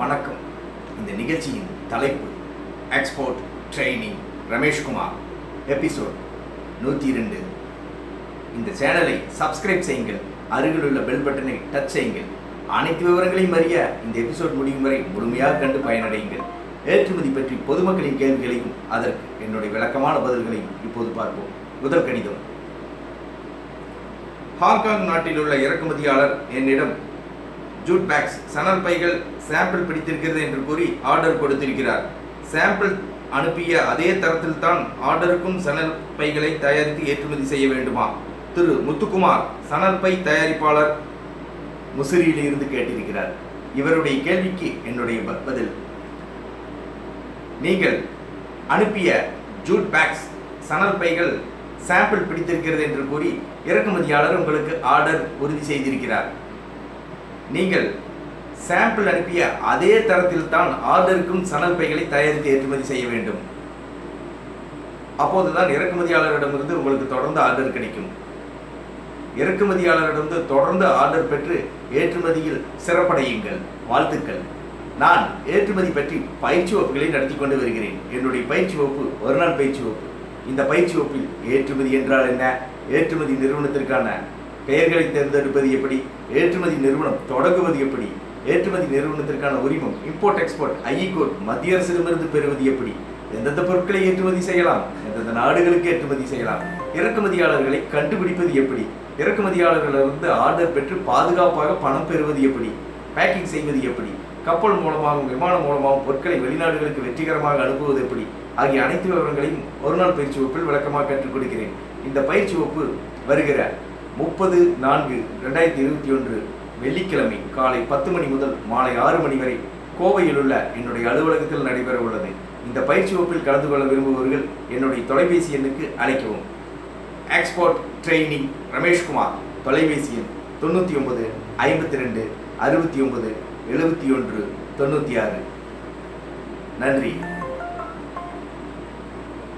வணக்கம். இந்த நிகழ்ச்சியின் தலைப்பு எக்ஸ்போர்ட் ட்ரைனிங் ரமேஷ்குமார் எபிசோட் நூற்றி ரெண்டு இந்த சேனலை சப்ஸ்கிரைப் செய்யுங்கள் அருகிலுள்ள பெல் பட்டனை டச் செய்யுங்கள். அனைத்து விவரங்களையும் அறிய இந்த எபிசோட் முடியும் வரை முழுமையாக கண்டு பயனடையுங்கள். ஏற்றுமதி பற்றி பொதுமக்களின் கேள்விகளையும் அதற்கு என்னுடைய விளக்கமான பதில்களையும் இப்போது பார்ப்போம். முதல் கடிதம். ஹாங்காங் நாட்டில் உள்ள இறக்குமதியாளர் என்னிடம் ஜூட் பேக்ஸ் சணல் பைகள் சாம்பிள் பிடித்திருக்கிறது என்று கூறி ஆர்டர் கொடுத்திருக்கிறார். சாம்பிள் அனுப்பிய அதே தரத்தில் தான் ஆர்டருக்கும் சணல் பைகளை தயாரித்து ஏற்றுமதி செய்ய வேண்டுமா? திரு. முத்துக்குமார் சணல் பை தயாரிப்பாளர் முசிறியில் இருந்து கேட்டிருக்கிறார். இவருடைய கேள்விக்கு என்னுடைய பதில். நீங்கள் அனுப்பிய ஜூட் பேக்ஸ் சணல் பைகள் சாம்பிள் பிடித்திருக்கிறது என்று கூறி இறக்குமதியாளர் உங்களுக்கு ஆர்டர் உறுதி செய்திருக்கிறார். நீங்கள் சாம்பிள் அனுப்பிய அதே தரத்தில் தான் ஆர்டருக்கும் சணல் பைகளை தயாரித்து ஏற்றுமதி செய்ய வேண்டும். அப்போதுதான் இறக்குமதியாளரிடமிருந்து உங்களுக்கு தொடர்ந்து ஆர்டர் கிடைக்கும். இறக்குமதியாளரிடமிருந்து தொடர்ந்து ஆர்டர் பெற்று ஏற்றுமதியில் சிறப்படையுங்கள். வாழ்த்துக்கள். நான் ஏற்றுமதி பற்றி பயிற்சி வகுப்புகளை நடத்தி கொண்டு வருகிறேன். என்னுடைய பயிற்சி வகுப்பு ஒரு நாள் பயிற்சி வகுப்பு. இந்த பயிற்சி வகுப்பில் ஏற்றுமதி என்றால் என்ன? ஏற்றுமதி நிறுவனத்திற்கான பெயர்களை தேர்ந்தெடுப்பது எப்படி? ஏற்றுமதி நிறுவனம் தொடங்குவது எப்படி? ஏற்றுமதி நிறுவனத்திற்கான உரிமம் இம்போர்ட் எக்ஸ்போர்ட் ஐஇ மத்திய அரசிடமிருந்து பெறுவது எப்படி? எந்தெந்த பொருட்களை ஏற்றுமதி செய்யலாம்? எந்தெந்த நாடுகளுக்கு ஏற்றுமதி செய்யலாம்? இறக்குமதியாளர்களை கண்டுபிடிப்பது எப்படி? இறக்குமதியாளர்களிருந்து ஆர்டர் பெற்று பாதுகாப்பாக பணம் பெறுவது எப்படி? பேக்கிங் செய்வது எப்படி? கப்பல் மூலமாகவும் விமானம் மூலமாகவும் பொருட்களை வெளிநாடுகளுக்கு வெற்றிகரமாக அனுப்புவது எப்படி? ஆகிய அனைத்து விவரங்களையும் ஒரு நாள் பயிற்சி வகுப்பில் விளக்கமாக கற்றுக் கொடுக்கிறேன். இந்த பயிற்சி வகுப்பு வருகிற முப்பது நான்கு ரெண்டாயிரத்தி இருபத்தி ஒன்று வெள்ளிக்கிழமை காலை பத்து மணி முதல் மாலை ஆறு மணி வரை கோவையில் உள்ள என்னுடைய அலுவலகத்தில் நடைபெற உள்ளது. இந்த பயிற்சி வகுப்பில் கலந்து கொள்ள விரும்புபவர்கள் என்னுடைய தொலைபேசி எண்ணுக்கு அழைக்கவும். எக்ஸ்போர்ட் ட்ரெயினிங் ரமேஷ்குமார் தொலைபேசி எண் தொண்ணூற்றி ஒன்பது ஐம்பத்தி ரெண்டு அறுபத்தி ஒன்பது எழுபத்தி ஒன்று தொண்ணூற்றி ஆறு. நன்றி.